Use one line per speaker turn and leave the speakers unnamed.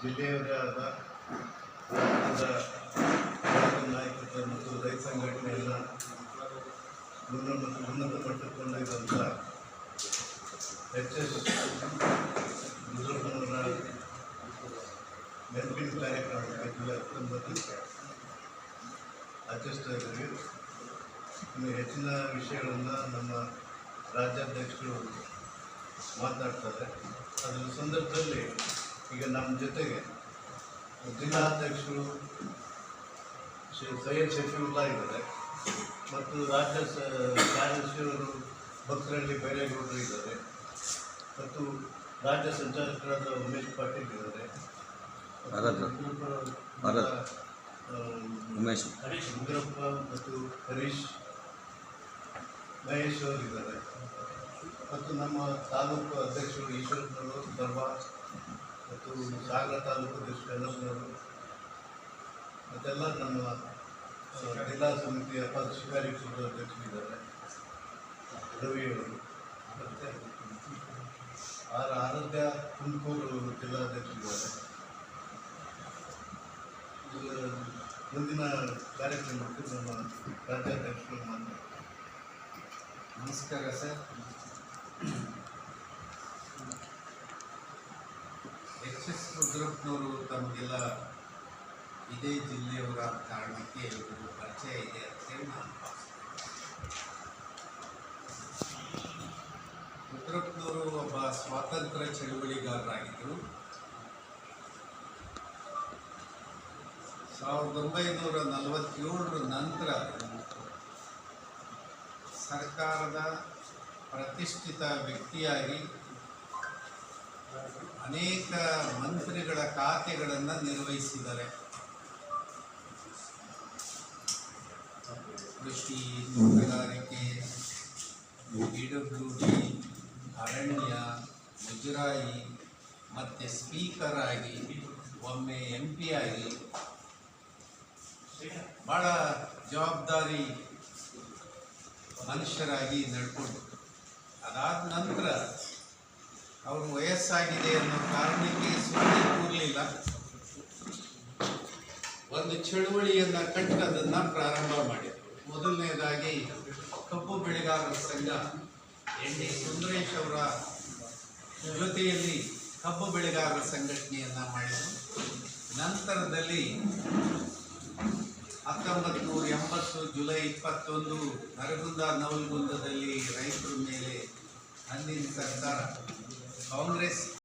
ಜಿಲ್ಲೆಯವರೇ ಆದ ನಾಯಕತ್ವ ಮತ್ತು ರೈತ ಸಂಘಟನೆಯನ್ನು ಉನ್ನತ ಉನ್ನತ ಮಟ್ಟಕ್ಕೆ ಎಚ್ ಎಸ್ ಮುಜರಪ್ಪನವರ ನೆನಪಿನ ಕಾರ್ಯಕ್ರಮಕ್ಕೆ ಜುಲೈ ಹತ್ತೊಂಬತ್ತು ಆಚರಿಸ್ತಾ ಇನ್ನು ಹೆಚ್ಚಿನ ವಿಷಯಗಳನ್ನು ನಮ್ಮ ರಾಜ್ಯಾಧ್ಯಕ್ಷರು ಮಾತನಾಡ್ತಾರೆ ಅದರ ಸಂದರ್ಭದಲ್ಲಿ ಈಗ ನಮ್ಮ ಜೊತೆಗೆ ಜಿಲ್ಲಾಧ್ಯಕ್ಷರು ಶ್ರೀ ಸೈಯದ್ ಶಫೀವುಲ್ಲಾ ಇದ್ದಾರೆ. ಮತ್ತು ರಾಜ್ಯ ಕಾರ್ಯದರ್ಶಿಯವರು ಭಕ್ತರಲ್ಲಿ ಬೈರೇಗೌಡರು ಇದ್ದಾರೆ. ಮತ್ತು ರಾಜ್ಯ ಸಂಚಾಲಕರಾದ ಉಮೇಶ್ ಪಾಟೀಲ್ ಇದ್ದಾರೆ.
ಉಮೇಶ್.
ಉಗ್ರಪ್ಪ ಮತ್ತು ಹರೀಶ್ ಮಹೇಶ್ ಅವರು ಇದ್ದಾರೆ. ಮತ್ತು ನಮ್ಮ ತಾಲೂಕು ಅಧ್ಯಕ್ಷರು ಈಶ್ವರಪ್ಪನವರು ದರ್ಬಾ ಮತ್ತು ಸಾಗರ ತಾಲೂಕು ಅಧ್ಯಕ್ಷರು ಎಲ್ಲಪ್ಪನವರು ಮತ್ತೆಲ್ಲ ನಮ್ಮ ಆ, ಜಿಲ್ಲಾ ಸಮಿತಿಯ ಪದಾಧಿಕಾರಿ ಅಧ್ಯಕ್ಷರಿದ್ದಾರೆ ರವಿಯವರು ಮತ್ತು ಆರ ಆರಾಧ್ಯ ತುಮಕೂರು ಜಿಲ್ಲಾಧ್ಯಕ್ಷರಿದ್ದಾರೆ ಇದು ಮುಂದಿನ ಕಾರ್ಯಕ್ರಮಕ್ಕೆ ನಮ್ಮ ರಾಜ್ಯಾಧ್ಯಕ್ಷರು ಮಾತನಾಡ್ತಾರೆ
ನಮಸ್ಕಾರ ಸರ್ ಎಸ್ ರುದ್ರಪ್ಪನವರು ತಮಗೆಲ್ಲ ಇದೇ ಜಿಲ್ಲೆಯವರ ಕಾರಣಕ್ಕೆ ಇವರು ಪರಿಚಯ ಇದೆ ಅಂತೇಳಿ ನಾನು ರುದ್ರಪ್ಪನವರು ಒಬ್ಬ ಸ್ವಾತಂತ್ರ್ಯ ಚಳುವಳಿಗಾರರಾಗಿದ್ದರು. ಸಾವಿರದ ಒಂಬೈನೂರ ನಲವತ್ತೇಳರ ನಂತರ ಸರ್ಕಾರದ ಪ್ರತಿಷ್ಠಿತ ವ್ಯಕ್ತಿಯಾಗಿ ಅನೇಕ ಮಂತ್ರಿಗಳ ಖಾತೆಗಳನ್ನು ನಿರ್ವಹಿಸಿದ್ದಾರೆ. ಕೃಷಿ, ತೋಟಗಾರಿಕೆ ಪಿ ಡಬ್ಲ್ಯೂ ಡಿ, ಅರಣ್ಯ, ಮುಜರಾಯಿ ಮತ್ತು ಸ್ಪೀಕರ್ ಆಗಿ, ಒಮ್ಮೆ ಎಂ ಪಿ ಆಗಿ ಭಾಳ ಜವಾಬ್ದಾರಿ ಮನುಷ್ಯರಾಗಿ ನಡ್ಕೊಂಡು ಅದಾದ ನಂತರ ವಯಸ್ಸಾಗಿದೆ ಅನ್ನೋ ಕಾರಣಕ್ಕೆ ಸುಮ್ಮನೆ ಕೂರಲಿಲ್ಲ. ಒಂದು ಚಳುವಳಿಯನ್ನು ಕಟ್ಟಿ ಅದನ್ನು ಪ್ರಾರಂಭ ಮಾಡಿದರು. ಮೊದಲನೇದಾಗಿ ಕಬ್ಬು ಬೆಳೆಗಾರರ ಸಂಘ, ಎನ್. ಡಿ. ಸುಂದರೇಶ್ ಅವರ ಜೊತೆಯಲ್ಲಿ ಕಬ್ಬು ಬೆಳೆಗಾರರ ಸಂಘಟನೆಯನ್ನು ಮಾಡಿದರು. ನಂತರದಲ್ಲಿ ಹತ್ತೊಂಬತ್ತು ನೂರ ಎಂಬತ್ತು ಜುಲೈ ಇಪ್ಪತ್ತೊಂದು ನರಗುಂದ ನವಲಗುಂದದಲ್ಲಿ ರೈತರ ಮೇಲೆ ಅಂದಿನ ಸರ್ಕಾರ Congress